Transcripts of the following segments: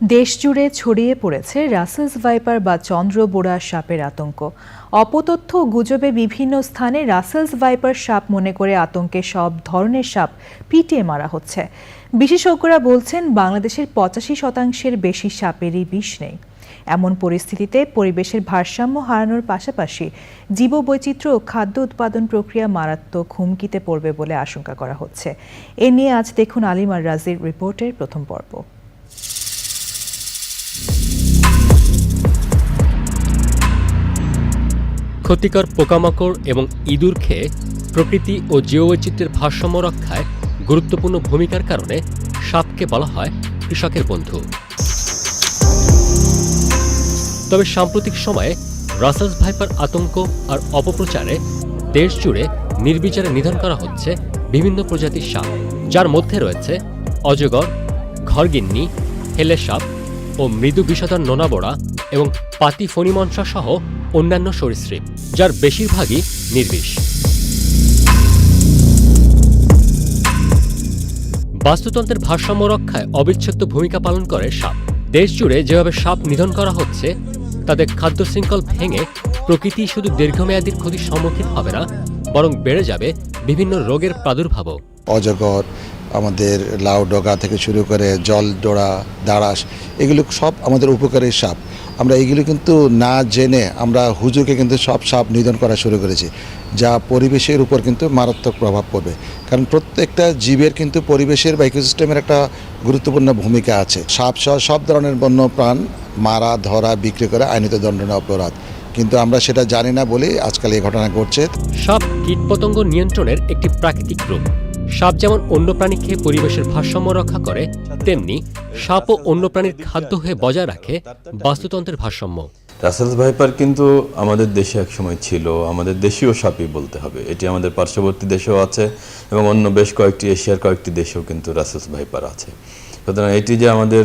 দেশজুড়ে ছড়িয়ে পড়েছে রাসেলস ভাইপার বা চন্দ্র চন্দ্রবোড়া সাপের আতঙ্ক। অপতথ্য গুজবে বিভিন্ন স্থানে রাসেলস ভাইপার সাপ মনে করে আতঙ্কে সব ধরনের সাপ পিটিয়ে মারা হচ্ছে। বিশেষজ্ঞরা বলছেন, বাংলাদেশের পঁচাশি শতাংশের বেশি সাপেরই বিষ নেই। এমন পরিস্থিতিতে পরিবেশের ভারসাম্য হারানোর পাশাপাশি জীববৈচিত্র্য ও খাদ্য উৎপাদন প্রক্রিয়া মারাত্মক হুমকিতে পড়বে বলে আশঙ্কা করা হচ্ছে। এ নিয়ে আজ দেখুন আলিমার রাজির রিপোর্টের প্রথম পর্ব। ক্ষতিকর পোকামাকড় এবং ইঁদুর খেয়ে প্রকৃতি ও জীববৈচিত্র্যের ভারসাম্য রক্ষায় গুরুত্বপূর্ণ ভূমিকার কারণে সাপকে বলা হয় কৃষকের বন্ধু। তবে সাম্প্রতিক সময়ে রাসেলস ভাইপার আতঙ্ক আর অপপ্রচারে দেশ জুড়ে নির্বিচারে নিধন করা হচ্ছে বিভিন্ন প্রজাতির সাপ, যার মধ্যে রয়েছে অজগর, ঘরগিন্নি, হেলে সাপ ও মৃদু বিষধর নোনাবোড়া এবং পাতি ফণিমনসা সহ অন্যান্য সরীসৃপ, যার বেশিরভাগই নির্বিষ। বাস্তুতন্ত্রের ভারসাম্য রক্ষায় অবিচ্ছেদ্য ভূমিকা পালন করে সাপ। দেশ জুড়ে যেভাবে সাপ নিধন করা হচ্ছে, তাদের খাদ্য শৃঙ্খল ভেঙে প্রকৃতি শুধু দীর্ঘমেয়াদীর ক্ষতির সম্মুখীন হবে না, বরং বেড়ে যাবে বিভিন্ন রোগের প্রাদুর্ভাবও। অজগর, আমাদের লাউ ডগা থেকে শুরু করে জল ডোড়া দাঁড়াস এগুলো সব আমাদের উপকারী সাপ। আমরা এগুলো কিন্তু না জেনে আমরা হুজুকে কিন্তু সব সাপ নিধন করা শুরু করেছি, যা পরিবেশের উপর কিন্তু মারাত্মক প্রভাব পড়বে। কারণ প্রত্যেকটা জীবের কিন্তু পরিবেশের বা ইকোসিস্টেমের একটা গুরুত্বপূর্ণ ভূমিকা আছে। সাপ সহ সব ধরনের বন্য প্রাণ মারা, ধরা, বিক্রি করে আইনিত দণ্ডনীয় অপরাধ। কিন্তু আমরা সেটা জানি না বলেই আজকাল এই ঘটনা ঘটছে। সাপ কীটপতঙ্গ নিয়ন্ত্রণের একটি প্রাকৃতিক রূপ। সাপ যেমন অন্য প্রাণী খেয়ে পরিবেশের ভারসাম্য রক্ষা করে, তেমনি সাপও অন্য প্রাণীর খাদ্য হয়ে বজায় রাখে বাস্তুতন্ত্রের ভারসাম্য। রাসেলস ভাইপার কিন্তু আমাদের দেশে একসময় ছিল, আমাদের দেশীয় সাপই বলতে হবে। এটি আমাদের পার্শ্ববর্তী দেশেও আছে এবং অন্য বেশ কয়েকটি এশিয়ার কয়েকটি দেশেও কিন্তু রাসেলস ভাইপার আছে। সুতরাং এটি যে আমাদের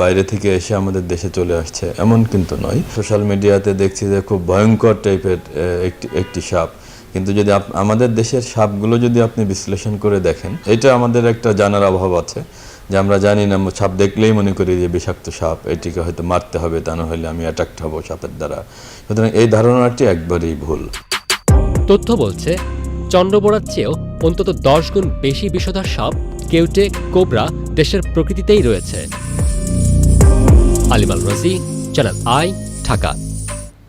বাইরে থেকে এসে আমাদের দেশে চলে আসছে, এমন কিন্তু নয়। সোশ্যাল মিডিয়াতে দেখছি যে খুব ভয়ঙ্কর টাইপের একটি একটি সাপ কিন্তু যদি আমাদের দেশের সাপগুলো যদি আপনি বিশ্লেষণ করে দেখেন, এটা আমাদের একটা জানার অভাব আছে, যে আমরা জানি না সাপ দেখলেই মনে করি যে বিষাক্ত সাপ, এটিকে হয়তো মারতে হবে, তা না হলে আমি অ্যাট্রাক্ট হব সাপের দ্বারা। সুতরাং এই ধারণাটি একবারেই ভুল। তথ্য বলছে চন্দ্রবোড়ার চেয়েও অন্তত দশ গুণ বেশি বিষধর সাপ কেউটে কোবরা দেশের প্রকৃতিতেই রয়েছে। আলিমাল রাজি, চ্যানেল আই, ঢাকা।